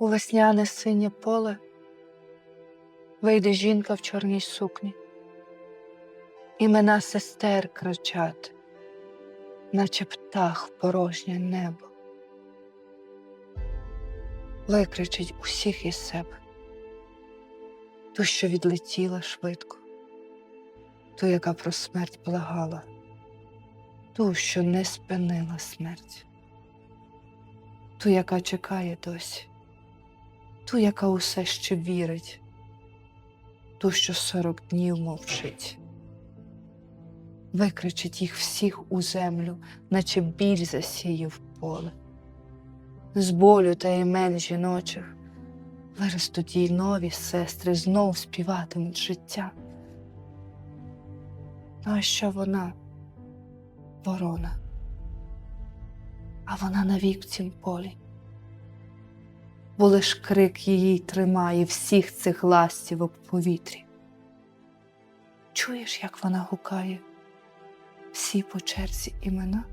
У весняне синє поле вийде жінка в чорній сукні. Імена сестер кричать, наче птах в порожнє небо. Викричить усіх із себе, ту, що відлетіла швидко, ту, яка про смерть благала, ту, що не спинила смерть, ту, яка чекає досі, ту, яка усе ще вірить, ту, що сорок днів мовчить. Викричить їх всіх у землю, наче біль засіяв поле. З болю та імен жіночих виростуть їй нові сестри, знов співатимуть життя. Ну, а що вона, ворона? А вона навік в цім полі. Бо лиш крик її тримає всіх цих ластів об повітрі. Чуєш, як вона гукає? Всі по черзі імена?